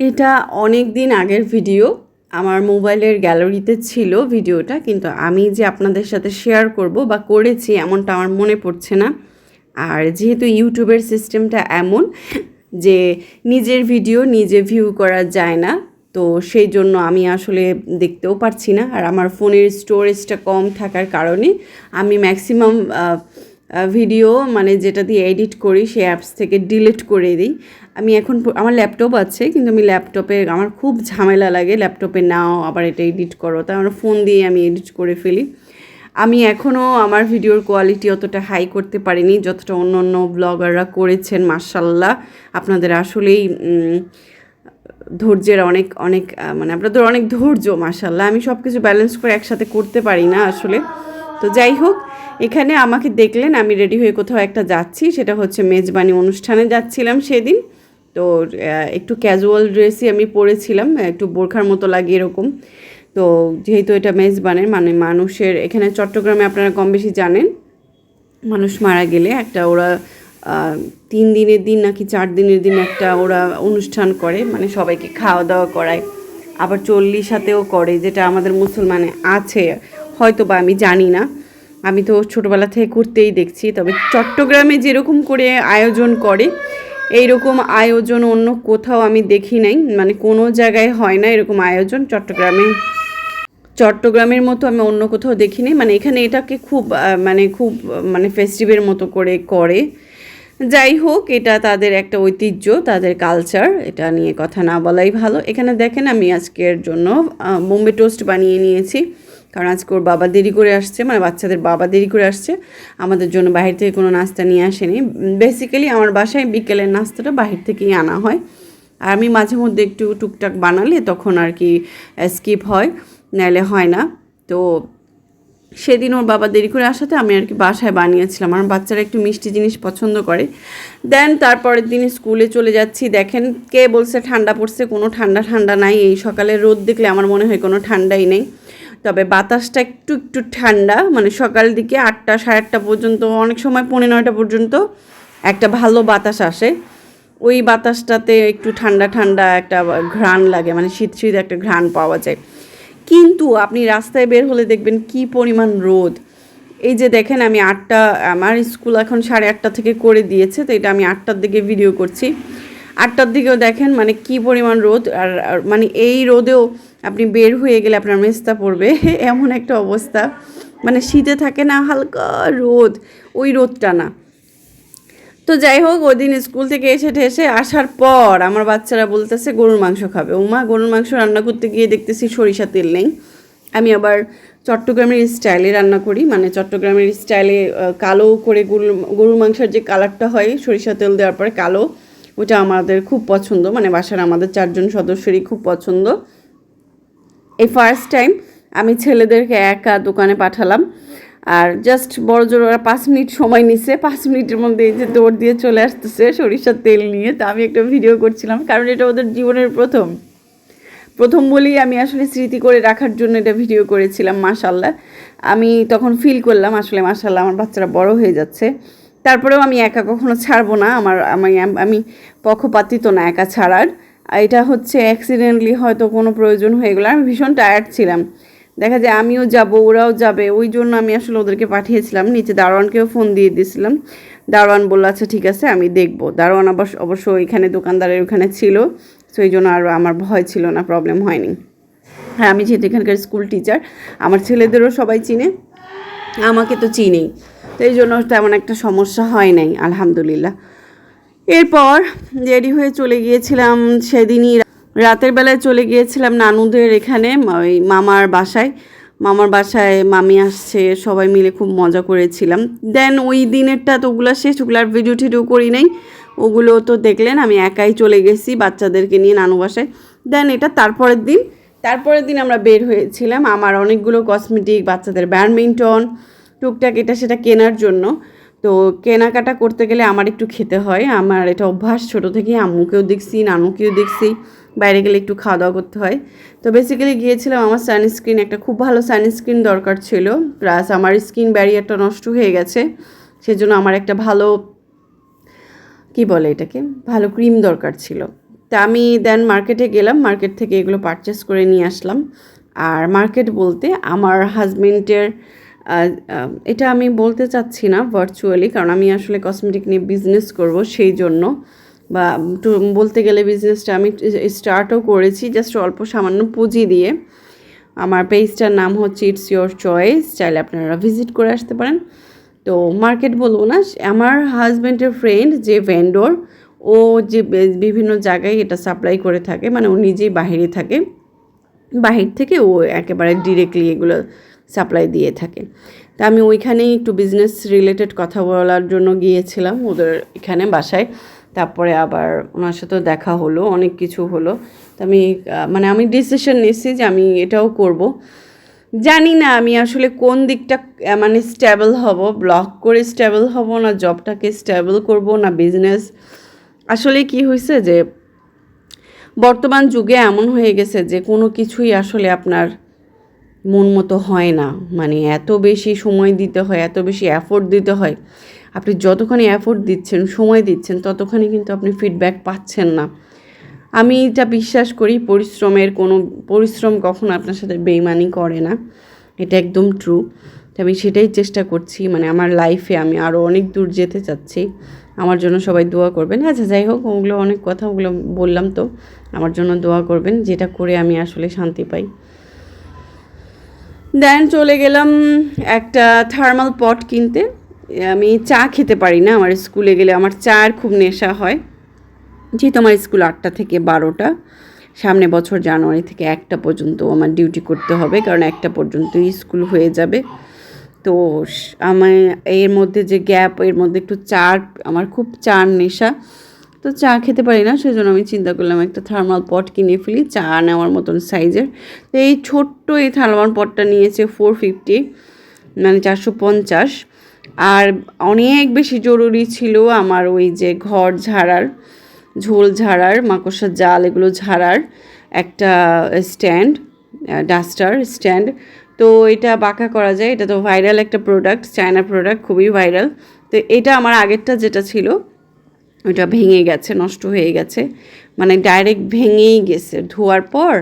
এটা অনেক দিন আগের ভিডিও। আমার মোবাইলের গ্যালারিতে ছিল ভিডিওটা, কিন্তু আমি যে আপনাদের সাথে শেয়ার করব বা করেছি এমনটা আমার মনে পড়ছে না। আর যেহেতু ইউটিউবের সিস্টেমটা এমন যে নিজের ভিডিও নিজে ভিউ করা যায় না, তো সেই জন্য আমি আসলে দেখতেও পারছি না। আর আমার ফোনের স্টোরেজটা কম থাকার কারণে আমি ম্যাক্সিমাম ভিডিও মানে যেটা দিয়ে এডিট করি, সেই অ্যাপস থেকে ডিলিট করে দিই। আমি এখন আমার ল্যাপটপ আছে, কিন্তু আমি ল্যাপটপে আমার খুব ঝামেলা লাগে ল্যাপটপে নাও, আবার এটা এডিট করো। তাই আমার ফোন দিয়ে আমি এডিট করে ফেলি। আমি এখনও আমার ভিডিওর কোয়ালিটি অতটা হাই করতে পারিনি। যতটা অন্য অন্য ব্লগাররা করেছেন মার্শাল্লাহ আপনাদের আসলেই ধৈর্যের অনেক অনেক মানে আপনাদের অনেক ধৈর্য মাসাল্লাহ আমি সব কিছু ব্যালেন্স করে একসাথে করতে পারি না আসলে। তো যাই হোক এখানে আমাকে দেখলেন, আমি রেডি হয়ে কোথাও একটা যাচ্ছি, সেটা হচ্ছে মেজবানি অনুষ্ঠানে যাচ্ছিলাম সেদিন। তো একটু ক্যাজুয়াল ড্রেসই আমি পরেছিলাম, একটু বোরখার মতো লাগে এরকম। তো, যেহেতু এটা মেজবানের মানে মানুষের, এখানে চট্টগ্রামে আপনারা কম বেশি জানেন, মানুষ মারা গেলে একটা ওরা তিন দিনের দিন নাকি চার দিনের দিন একটা ওরা অনুষ্ঠান করে মানে সবাইকে খাওয়া দাওয়া করায়। আবার চল্লিশ হাতেও করে, যেটা আমাদের মুসলমানে আছে হয়তো বা আমি জানি না। আমি তো ছোটোবেলা থেকে করতেই দেখছি, তবে চট্টগ্রামে যেরকম করে আয়োজন করে এই রকম আয়োজন অন্য কোথাও আমি দেখি নাই মানে কোনো জায়গায় হয় না এরকম আয়োজন চট্টগ্রামে। চট্টগ্রামের মতো আমি অন্য কোথাও দেখিনি মানে এখানে এটাকে খুব মানে খুব মানে ফেস্টিভের মতো করে করে। যাই হোক, এটা তাদের একটা ঐতিহ্য, তাদের কালচার এটা নিয়ে কথা না বলাই ভালো। এখানে দেখেন আমি আজকের জন্য বোম্বে টোস্ট বানিয়ে নিয়েছি। কারণ আজকে ওর বাবা দেরি করে আসছে মানে বাচ্চাদের বাবা দেরি করে আসছে। আমাদের জন্য বাহির থেকে কোনো নাস্তা নিয়ে আসেনি। বেসিক্যালি আমার বাসায় বিকেলের নাস্তাটা বাহির থেকেই আনা হয়। আর আমি মাঝে মধ্যে একটু টুকটাক বানালে তখন আর কি স্কিপ হয় নাহলে হয় না। তো সেদিন ওর বাবা দেরি করে আসাতে আমি আর কি বাসায় বানিয়েছিলাম। আমার বাচ্চারা একটু মিষ্টি জিনিস পছন্দ করে। দেন তারপরের দিন স্কুলে চলে যাচ্ছি। দেখেন কে বলছে ঠান্ডা পড়ছে, কোনো ঠান্ডা ঠান্ডা নাই। এই সকালে রোদ দেখলে আমার মনে হয় কোনো ঠান্ডাই নেই। তবে বাতাসটা একটু একটু ঠান্ডা মানে সকাল দিকে আটটা, সাড়ে আটটা পর্যন্ত, অনেক সময় পৌনে নয়টা পর্যন্ত একটা ভালো বাতাস আসে। ওই বাতাসটাতে একটু ঠান্ডা ঠান্ডা একটা ঘ্রাণ লাগে মানে শীত শীত একটা ঘ্রাণ পাওয়া যায়। কিন্তু আপনি রাস্তায় বের হলে দেখবেন কি পরিমাণ রোদ। এই যে দেখেন, আমি আটটা, আমার স্কুল এখন সাড়ে আটটা থেকে করে দিয়েছে, তো এটা আমি আটটার দিকে ভিডিও করছি। আটটার দিকেও দেখেন মানে কি পরিমাণ রোদ আর মানে এই রোদেও আপনি বের হয়ে গেলে আপনার মেস্তা পড়বে। এমন একটা অবস্থা। মানে শীতে থাকে না, হালকা রোদ। ওই রোদটা না। তো যাই হোক, ওই দিন স্কুল থেকে এসে ঠেসে আসার পর আমার বাচ্চারা বলতেছে, গরুর মাংস খাবে। ওমা গরুর মাংস রান্না করতে গিয়ে দেখতেছি সরিষা তেল নেই। আমি আবার চট্টগ্রামের স্টাইলে রান্না করি। মানে চট্টগ্রামের স্টাইলে কালো করে গরুর গরুর মাংসের যে কালারটা হয়, সরিষা তেল দেওয়ার পরে কালো, ওটা আমাদের খুব পছন্দ। মানে বাসার আমাদের চারজন সদস্যরই খুব পছন্দ। এই ফার্স্ট টাইম আমি ছেলেদেরকে একা দোকানে পাঠালাম। আর জাস্ট বড় জোর ওরা পাঁচ মিনিট সময় নিছে। পাঁচ মিনিটের মধ্যে এই যে দৌড় দিয়ে চলে আসতেছে সরিষার তেল নিয়ে। তা আমি একটা ভিডিও করছিলাম, কারণ এটা ওদের জীবনের প্রথম। প্রথম বলেই আমি আসলে স্মৃতি করে রাখার জন্য এটা ভিডিও করেছিলাম মাশাল্লাহ আমি তখন ফিল করলাম, আসলে মাশাল্লাহ আমার বাচ্চারা বড় হয়ে যাচ্ছে। তারপরেও আমি একা কখনো ছাড়বো না, আমার, আমি আমি পক্ষপাতিত না একা ছাড়ার। এটা হচ্ছে অ্যাক্সিডেন্টলি হয়তো কোনো প্রয়োজন হয়ে গেলো। আমি ভীষণ টায়ার্ড ছিলাম। দেখা যায় আমিও যাব, ওরাও যাবে। ওই জন্য আমি আসলে ওদেরকে পাঠিয়েছিলাম। নিচে দারোয়ানকেও ফোন দিয়ে দিয়েছিলাম। দারোয়ান বলল আচ্ছা ঠিক আছে, আমি দেখব। দারোয়ান অবশ্য অবশ্য ওইখানে দোকানদারের ওখানে ছিল। তো এই জন্য আর আমার ভয় ছিল না প্রবলেম হয়নি। হ্যাঁ আমি যেহেতু এখানকার স্কুল টিচার আমার ছেলেদেরও সবাই চিনে, আমাকে তো চিনেই। তো এই জন্য তেমন একটা সমস্যা হয় নাই, আলহামদুলিল্লাহ। এরপর রেডি হয়ে চলে গিয়েছিলাম সেদিনই রাতের বেলায় চলে গিয়েছিলাম নানুদের এখানে, ওই মামার বাসায়। মামার বাসায় মামি আসছে, সবাই মিলে খুব মজা করেছিলাম। দেন ওই দিনেরটা তো ওগুলো শেষ, ওগুলো আর ভিডিও টিডিও করি নাই। ওগুলো তো দেখলেন, আমি একাই চলে গেছি বাচ্চাদেরকে নিয়ে নানু বাসায়। দেন এটা তারপরের দিন। তারপরের দিন আমরা বের হয়েছিলাম আমার অনেকগুলো কসমেটিক বাচ্চাদের ব্যাডমিন্টন টুকটাক এটা সেটা কেনার জন্য। তো কেনাকাটা করতে গেলে আমার একটু খেতে হয়। আমার এটা অভ্যাস, ছোটো থেকেই আম্মুকেও দেখছি, নানুকেও দেখছি, বাইরে গেলে একটু খাওয়া দাওয়া করতে হয়। তো বেসিক্যালি গিয়েছিলাম, আমার সানস্ক্রিন একটা খুব ভালো সানস্ক্রিন দরকার ছিল। প্লাস আমার স্কিন ব্যারিয়ারটা নষ্ট হয়ে গেছে। সেজন্য আমার একটা ভালো, কি বলে এটাকে? ভালো ক্রিম দরকার ছিল। তা আমি দেন মার্কেটে গেলাম মার্কেট থেকে এগুলো পারচেস করে নিয়ে আসলাম। আর মার্কেট বলতে আমার হাজবেন্ডের এটা আমি বলতে চাচ্ছি না ভার্চুয়ালি কারণ আমি আসলে কসমেটিক নিয়ে বিজনেস করব সেই জন্য। বা বলতে গেলে বিজনেসটা আমি স্টার্টও করেছি জাস্ট অল্প সামান্য পুঁজি দিয়ে। আমার পেজটার নাম হচ্ছে ইটস ইয়োর চয়েস চাইলে আপনারা ভিজিট করে আসতে পারেন। তো মার্কেট বলব না, আমার হাজব্যান্ডের ফ্রেন্ড যে ভেন্ডর ও যে বিভিন্ন জায়গায় এটা সাপ্লাই করে থাকে মানে ও নিজেই বাহিরে থাকে। বাহির থেকে ও একেবারে ডিরেক্টলি এগুলো সাপ্লাই দিয়ে থাকে তা আমি ওইখানেই একটু বিজনেস রিলেটেড কথা বলার জন্য গিয়েছিলাম, ওদের এখানে বাসায়। তারপরে আবার ওনার সাথেও দেখা হলো, অনেক কিছু হলো। তো আমি মানে আমি ডিসিশন নিয়েছি যে আমি এটাও করব। জানি না আমি আসলে কোন দিকটা মানে স্টেবল হব ব্লক করে স্টেবল হব না জবটাকে স্টেবল করব না বিজনেস আসলে কি হয়েছে যে, বর্তমান যুগে এমন হয়ে গেছে যে কোনো কিছুই আসলে আপনার মন মতো হয় না। মানে এত বেশি সময় দিতে হয়, এত বেশি অ্যাফোর্ড দিতে হয়। আপনি যতখানি অ্যাফোর্ড দিচ্ছেন, সময় দিচ্ছেন, ততখানি কিন্তু আপনি ফিডব্যাক পাচ্ছেন না। আমি এটা বিশ্বাস করি, পরিশ্রমের কোনো, পরিশ্রম কখনো আপনার সাথে বেইমানি করে না। এটা একদম ট্রু আমি সেটাই চেষ্টা করছি মানে আমার লাইফে আমি আরও অনেক দূর যেতে চাচ্ছি। আমার জন্য সবাই দোয়া করবেন। আচ্ছা যাই হোক, ওগুলো অনেক কথা, ওগুলো বললাম তো। আমার জন্য দোয়া করবেন, যেটা করে আমি আসলে শান্তি পাই। দেন চলে গেলাম একটা থার্মাল পট কিনতে। আমি চা খেতে পারি না, আমার স্কুলে গেলে আমার চার খুব নেশা হয়। যেহেতু আমার স্কুল আটটা থেকে বারোটা। সামনে বছর জানুয়ারি থেকে একটা পর্যন্ত আমার ডিউটি করতে হবে, কারণ একটা পর্যন্তই স্কুল হয়ে যাবে। তো আমার এর মধ্যে যে গ্যাপ এর মধ্যে একটু চার, আমার খুব চার নেশা। তো চা খেতে পারি না, সেজন্য আমি চিন্তা করলাম একটা থার্মাল পট কিনে ফেলি, চা নেওয়ার মতন সাইজের তো এই ছোট্ট এই থার্মাল পটটা নিয়েছে ফোর ফিফটি মানে চারশো পঞ্চাশ। আর অনেক বেশি জরুরি ছিল আমার ওই যে ঘর ঝাড়ার, ঝোল ঝাড়ার, মাকড়সার জাল এগুলো ঝাড়ার একটা স্ট্যান্ড ডাস্টার স্ট্যান্ড তো এটা বাঁকা করা যায়, এটা তো ভাইরাল একটা প্রোডাক্ট চায়না প্রোডাক্ট খুবই ভাইরাল তো এটা আমার আগেরটা যেটা ছিল ওইটা ভেঙে গেছে, নষ্ট হয়ে গেছে। মানে ডাইরেক্ট ভেঙেই গেছে। ধোয়ার পর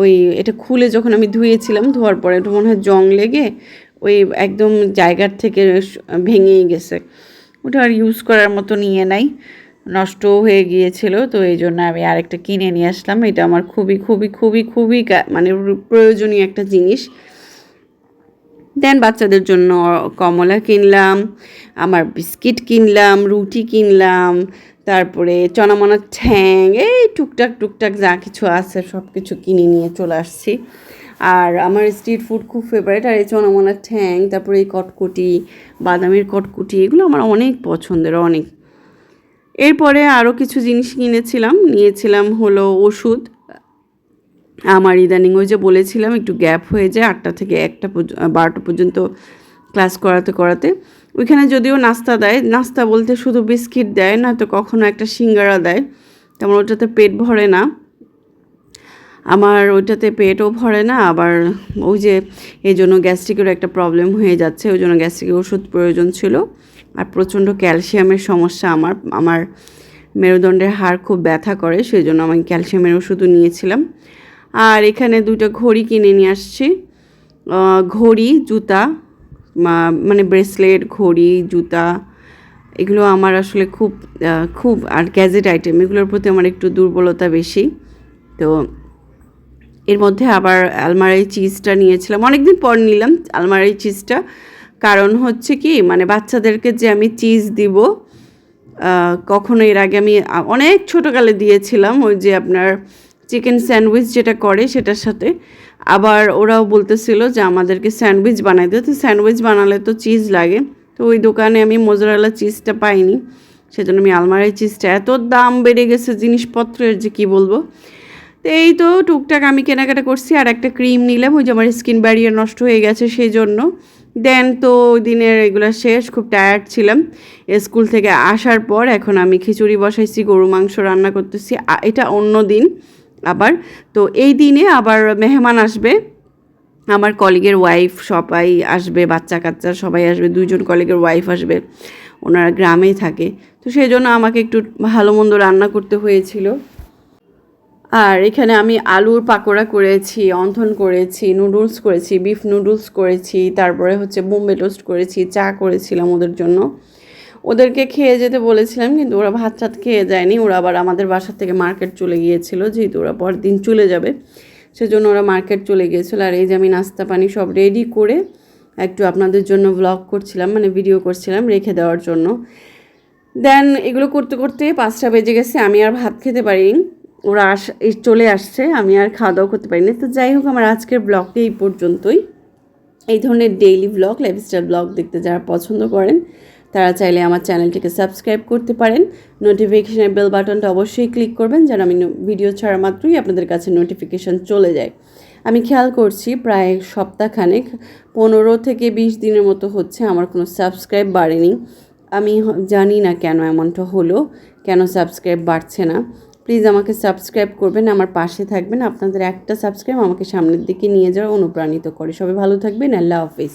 ওই এটা খুলে যখন আমি ধুয়েছিলাম, ধোয়ার পরে এটা মনে হয় জং লেগে ওই একদম জায়গার থেকে ভেঙেই গেছে। ওটা আর ইউজ করার মতো নিয়ে নাই। নষ্ট হয়ে গিয়েছিল, তো এই জন্য আমি আরেকটা কিনে নিয়ে আসলাম। এটা আমার খুবই খুবই খুবই খুবই মানে প্রয়োজনীয় একটা জিনিস। দেন বাচ্চাদের জন্য কমলা কিনলাম, আমার বিস্কিট কিনলাম, রুটি কিনলাম, তারপরে চনামনার ঠ্যাং, এই টুকটাক টুকটাক যা কিছু আছে সব কিছু কিনে নিয়ে চলে আসছি। আর আমার স্ট্রিট ফুড খুব ফেভারিট আর এই চনামনার ঠ্যাং, তারপরে এই কটকুটি, বাদামের কটকুটি, এগুলো আমার অনেক পছন্দের, অনেক। এরপরে আরও কিছু জিনিস কিনেছিলাম, নিয়েছিলাম হলো ওষুধ। আমার ইদানিং ওই যে বলেছিলাম, একটু গ্যাপ হয়ে যায় আটটা থেকে একটা বারোটা পর্যন্ত ক্লাস করাতে করাতে। ওইখানে যদিও নাস্তা দেয়, নাস্তা বলতে শুধু বিস্কিট দেয় না তো কখনো একটা সিঙ্গারা দেয়। তেমন ওটাতে পেট ভরে না। আমার ওইটাতে পেটও ভরে না, আবার ওই যে এই জন্য গ্যাস্ট্রিকেরও একটা প্রবলেম হয়ে যাচ্ছে, ওই জন্য গ্যাস্ট্রিকের ওষুধ প্রয়োজন ছিল। আর প্রচণ্ড ক্যালসিয়ামের সমস্যা, আমার আমার মেরুদণ্ডের হাড় খুব ব্যথা করে, সেই জন্য আমি ক্যালসিয়ামের ওষুধও নিয়েছিলাম। আর এখানে দুটো ঘড়ি কিনে নিয়ে আসছি। ঘড়ি, জুতা মানে ব্রেসলেট, ঘড়ি, জুতা, এগুলো আমার আসলে খুব খুব, আর গ্যাজেট আইটেম, এগুলোর প্রতি আমার একটু দুর্বলতা বেশি। তো এর মধ্যে আবার আলমারি চিজটা নিয়েছিলাম। অনেকদিন পর নিলাম আলমারি চিজটা। কারণ হচ্ছে কি মানে বাচ্চাদেরকে যে আমি চিজ দিব কখনো এর আগে আমি অনেক ছোটোকালে দিয়েছিলাম ওই যে আপনার চিকেন স্যান্ডউইচ যেটা করে সেটার সাথে। আবার ওরাও বলতেছিল যে আমাদেরকে স্যান্ডউইচ বানাইতে তো স্যান্ডউইচ বানালে তো চিজ লাগে। তো ওই দোকানে আমি মোজরালা চিজটা পাইনি। সেজন্য আমি আলমারির চিজটা এত দাম বেড়ে গেছে জিনিসপত্রের যে কি বলব। তো এই তো টুকটাক আমি কেনাকাটা করছি। আর একটা ক্রিম নিলাম। ওই যে আমার স্কিন ব্যারিয়ার নষ্ট হয়ে গেছে সেই জন্য দেন তো ওই দিনের এগুলো শেষ। খুব টায়ার্ড ছিলাম। স্কুল থেকে আসার পর এখন আমি খিচুড়ি বসাইছি, গরু মাংস রান্না করতেছি। এটা অন্য দিন। আবার। তো এই দিনে আবার মেহমান আসবে। আমার কলিগের ওয়াইফ সবাই আসবে বাচ্চা কাচ্চা সবাই আসবে, দুইজন কলিগের ওয়াইফ আসবে। ওনারা গ্রামেই থাকে। তো সেই জন্য আমাকে একটু ভালো মন্দ রান্না করতে হয়েছিল। আর এখানে আমি আলুর পাকোড়া করেছি, অন্থন করেছি নুডলস করেছি বিফ নুডলস করেছি, তারপরে হচ্ছে বোম্বে টোস্ট করেছি, চা করেছিলাম ওদের জন্য। ওদেরকে খেয়ে যেতে বলেছিলাম, কিন্তু ওরা ভাত টাত খেয়ে যায়নি। ওরা আবার আমাদের বাসার থেকে মার্কেট চলে গিয়েছিল, যেহেতু ওরা পরের দিন চলে যাবে। সেজন্য ওরা মার্কেট চলে গিয়েছিল। আর এই যে আমি নাস্তা পানি সব রেডি করে একটু আপনাদের জন্য ব্লগ করছিলাম মানে ভিডিও করছিলাম রেখে দেওয়ার জন্য। দেন এগুলো করতে করতে পাঁচটা বেজে গেছে, আমি আর ভাত খেতে পারিনি। ওরা আস চলে আসছে, আমি আর খাওয়া দাওয়া করতে পারিনি। তো যাই হোক, আমার আজকের ব্লগটি এই পর্যন্তই। এই ধরনের ডেইলি ব্লগ লাইফস্টাইল ব্লগ দেখতে যারা পছন্দ করেন তারা চাইলে আমার চ্যানেলটিকে সাবস্ক্রাইব করতে পারেন। নোটিফিকেশনের বেল বাটনটা অবশ্যই ক্লিক করবেন যেন আমি ভিডিও ছাড়া মাত্রই আপনাদের কাছে নোটিফিকেশন চলে যায়। আমি খেয়াল করছি প্রায় সপ্তাহখানেক, পনেরো থেকে বিশ দিনের মতো হচ্ছে আমার কোনো সাবস্ক্রাইব বাড়েনি। আমি জানি না কেন এমনটা হলো, কেন সাবস্ক্রাইব বাড়ছে না। প্লিজ আমাকে সাবস্ক্রাইব করবেন, আমার পাশে থাকবেন। আপনাদের একটা সাবস্ক্রাইব আমাকে সামনের দিকে নিয়ে যাওয়া অনুপ্রাণিত করে। সবাই ভালো থাকবেন, আল্লাহ হাফিজ।